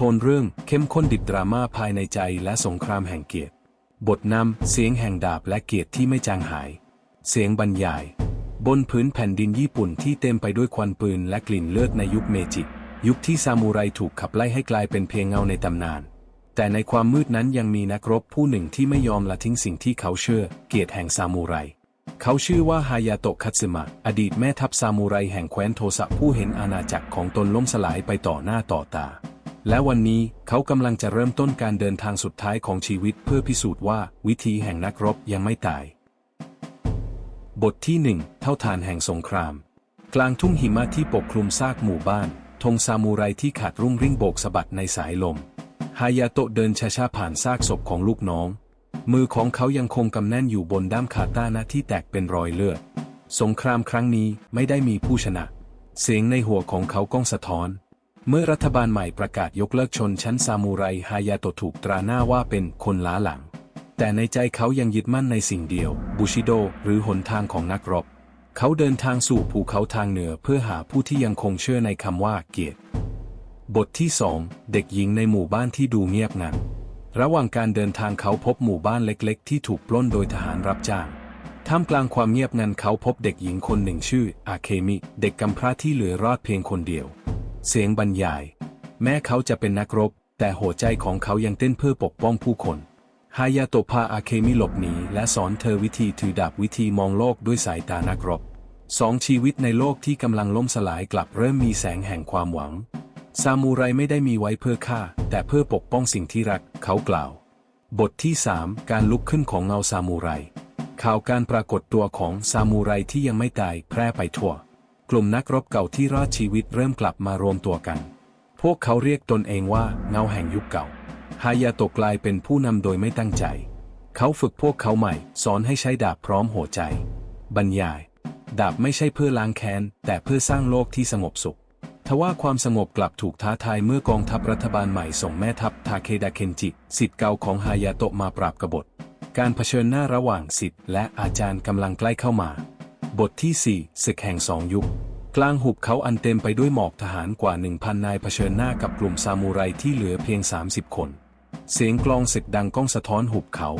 โทนเรื่องเข้มข้นดิบดราม่าภายในใจและสงครามแห่งเกียรติ บทนำเสียงแห่งดาบและเกียรติที่ไม่จางหาย เสียงบรรยาย บนพื้นแผ่นดินญี่ปุ่นที่เต็มไปด้วยควันปืนและกลิ่นเลือดในยุคเมจิยุคที่ซามูไรถูกขับไล่ให้กลายเป็นเพียงเงาในตำนาน แต่ในความมืดนั้นยังมีนักรบผู้หนึ่งที่ไม่ยอมละทิ้งสิ่งที่เขาเชื่อ เกียรติแห่งซามูไร เขาชื่อว่าฮายาโตะคัตสึมะ อดีตแม่ทัพซามูไรแห่งแคว้นโทสะผู้เห็นอาณาจักรของตนล่มสลายไปต่อหน้าต่อตา และวันนี้เขากำลังจะเริ่มต้นการเดินทางสุดท้ายของชีวิตเพื่อพิสูจน์ว่าวิธีแห่งนักรบยังไม่ตาย บทที่หนึ่งเท่าทานแห่งสงคราม กลางทุ่งหิมะที่ปกคลุมซากหมู่บ้าน ธงซามูไรที่ขาดรุ่งริ่งโบกสะบัดในสายลม ฮายาโตะเดินช้าๆผ่านซากศพของลูกน้อง มือของเขายังคงกำแน่นอยู่บนด้ามคาตานะที่แตกเป็นรอยเลือด สงครามครั้งนี้ไม่ได้มีผู้ชนะ เสียงในหัวของเขาก้องสะท้อน เมื่อรัฐบาลใหม่ประกาศยกเลิกชนชั้นซามูไรฮายาโตถูกตราหน้าว่าเป็นคนล้าหลัง แต่ในใจเขายังยึดมั่นในสิ่งเดียว บูชิโด หรือหนทางของนักรบ เขาเดินทางสู่ภูเขาทางเหนือเพื่อหาผู้ที่ยังคงเชื่อในคำว่าเกียรติ บทที่สองเด็กหญิงในหมู่บ้านที่ดูเงียบงันระหว่างการเดินทางเขาพบหมู่บ้านเล็ก ๆ ที่ถูกปล้นโดยทหารรับจ้างท่ามกลางความเงียบงันเขาพบเด็กหญิงคนหนึ่งชื่ออาเคมิ เด็กกำพร้าที่เหลือรอดเพียงคนเดียว เสียงบรรยาย แม้เขาจะเป็นนักรบ แต่หัวใจของเขายังเต้นเพื่อปกป้องผู้คนฮายาโตะพาอาเคมิหลบหนีและสอนเธอวิธีถือดาบวิธีมองโลกด้วยสายตานักรบสองชีวิตในโลกที่กำลังล่มสลายกลับเริ่มมีแสงแห่งความหวัง ซามูไรไม่ได้มีไว้เพื่อฆ่า แต่เพื่อปกป้องสิ่งที่รัก เขากล่าว บทที่ 3 การลุกขึ้นของเงาซามูไรข่าวการปรากฏตัวของซามูไรที่ยังไม่ตายแพร่ไปทั่ว กลุ่มนักรบเก่าที่รอดชีวิตเริ่มกลับมารวมตัวกัน พวกเขาเรียกตนเองว่าเงาแห่งยุคเก่า ฮายาโตกลายเป็นผู้นำโดยไม่ตั้งใจ เขาฝึกพวกเขาใหม่ สอนให้ใช้ดาบพร้อมหัวใจ บรรยาย ดาบไม่ใช่เพื่อล้างแค้น แต่เพื่อสร้างโลกที่สงบสุข ทว่าความสงบกลับถูกท้าทายเมื่อกองทัพรัฐบาลใหม่ส่งแม่ทัพทาเคดาเคนจิสิทธิ์เก่าของฮายาโตะมาปราบกบฏ การเผชิญหน้าระหว่างสิทธิ์และอาจารย์กำลังใกล้เข้ามา บทที่ 4 ศึกแห่งสองยุค กลางหุบเขาอันเต็มไปด้วยหมอกทหารกว่า 1,000 นายเผชิญหน้ากับกลุ่มซามูไรที่เหลือเพียง 30 คน เสียงกลองศึกดังก้องสะท้อนหุบเขา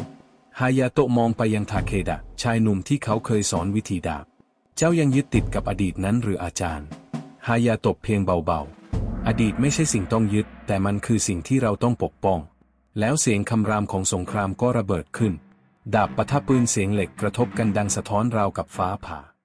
ฮายาโตะมองไปยังทาเคดะ ชายหนุ่มที่เขาเคยสอนวิธีดาบ เจ้ายังยึดติดกับอดีตนั้นหรืออาจารย์ ฮายาโตะเพียงเบาๆ อดีตไม่ใช่สิ่งต้องยึด แต่มันคือสิ่งที่เราต้องปกป้อง แล้วเสียงคำรามของสงครามก็ระเบิดขึ้น ดาบปะทะปืนเสียงเหล็กกระทบกันดังสะท้อนราวกับฟ้าผ่า